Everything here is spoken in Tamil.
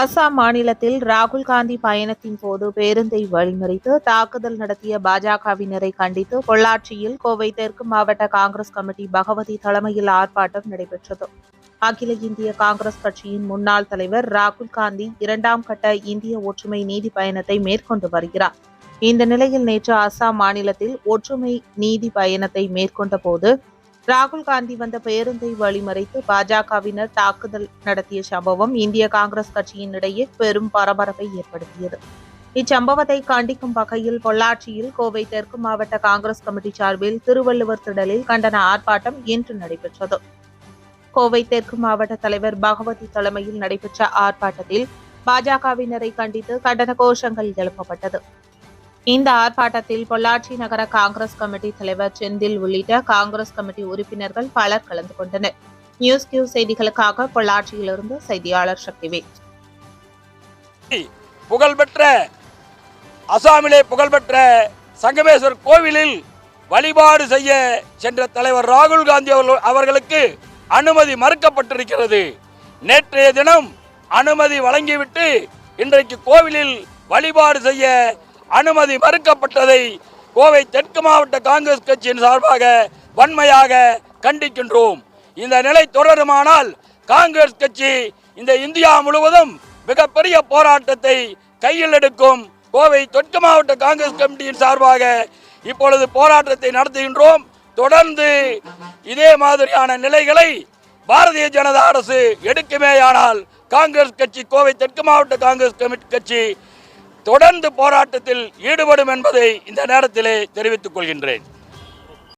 அசாம் மாநிலத்தில் ராகுல் காந்தி பயணத்தின் போது பேருந்தை வழிமறித்து தாக்குதல் நடத்திய பாஜகவினரை கண்டித்து பொள்ளாச்சியில் கோவை தெற்கு மாவட்ட காங்கிரஸ் கமிட்டி பகவதி தலைமையில் ஆர்ப்பாட்டம் நடைபெற்றது. அகில இந்திய காங்கிரஸ் கட்சியின் முன்னாள் தலைவர் ராகுல் காந்தி இரண்டாம் கட்ட இந்திய ஒற்றுமை நீதி பயணத்தை மேற்கொண்டு வருகிறார். இந்த நிலையில் நேற்று அசாம் மாநிலத்தில் ஒற்றுமை நீதி பயணத்தை மேற்கொண்ட போது ராகுல் காந்தி வந்த பேருந்தை வழிமறைத்து பாஜகவினர் தாக்குதல் நடத்திய சம்பவம் இந்திய காங்கிரஸ் கட்சியின் இடையே பெரும் பரபரப்பை ஏற்படுத்தியது. இச்சம்பவத்தை கண்டிக்கும் வகையில் பொள்ளாச்சியில் கோவை தெற்கு மாவட்ட காங்கிரஸ் கமிட்டி சார்பில் திருவள்ளுவர் திடலில் கண்டன ஆர்ப்பாட்டம் இன்று நடைபெற்றது. கோவை தெற்கு மாவட்ட தலைவர் பகவதி தலைமையில் நடைபெற்ற ஆர்ப்பாட்டத்தில் பாஜகவினரை கண்டித்து கண்டன கோஷங்கள் எழுப்பப்பட்டது. இந்த ஆர்ப்பாட்டத்தில் பொள்ளாச்சி நகர காங்கிரஸ் கமிட்டி தலைவர் செந்தில் உள்ளிட்ட காங்கிரஸ் கமிட்டி உறுப்பினர்கள் பலர் கலந்து கொண்டனர். நியூஸ் கியூ செய்திகளுக்காக பொள்ளாச்சியிலிருந்து செய்தியாளர் சக்திவேல். புகழ்பெற்ற அசாமிலே புகழ்பெற்ற சங்கமேஸ்வர் கோவிலில் வழிபாடு செய்ய சென்ற தலைவர் ராகுல் காந்தி அவர்களுக்கு அனுமதி மறுக்கப்பட்டிருக்கிறது. நேற்றைய தினம் அனுமதி வழங்கிவிட்டு இன்றைக்கு கோவிலில் வழிபாடு செய்ய அனுமதி மறுக்கப்பட்டதை கோவை தெற்கு மாவட்ட காங்கிரஸ் கட்சியின் சார்பாக வன்மையாக கண்டிக்கின்றோம். இந்த நிலை தொடருமானால் காங்கிரஸ் கட்சி இந்த இந்தியா முழுவதும் மிகப்பெரிய போராட்டத்தை கையில் எடுக்கும். கோவை தெற்கு மாவட்ட காங்கிரஸ் கமிட்டியின் சார்பாக இப்பொழுது போராட்டத்தை நடத்துகின்றோம். தொடர்ந்து இதே மாதிரியான நிலைகளை பாரதிய ஜனதா அரசு எடுக்குமேயானால் காங்கிரஸ் கட்சி கோவை தெற்கு மாவட்ட காங்கிரஸ் கமிட்டி கட்சி தொடர்ந்து போராட்டத்தில் ஈடுபடும் என்பதை இந்த நேரத்திலே தெரிவித்துக் கொள்கின்றேன்.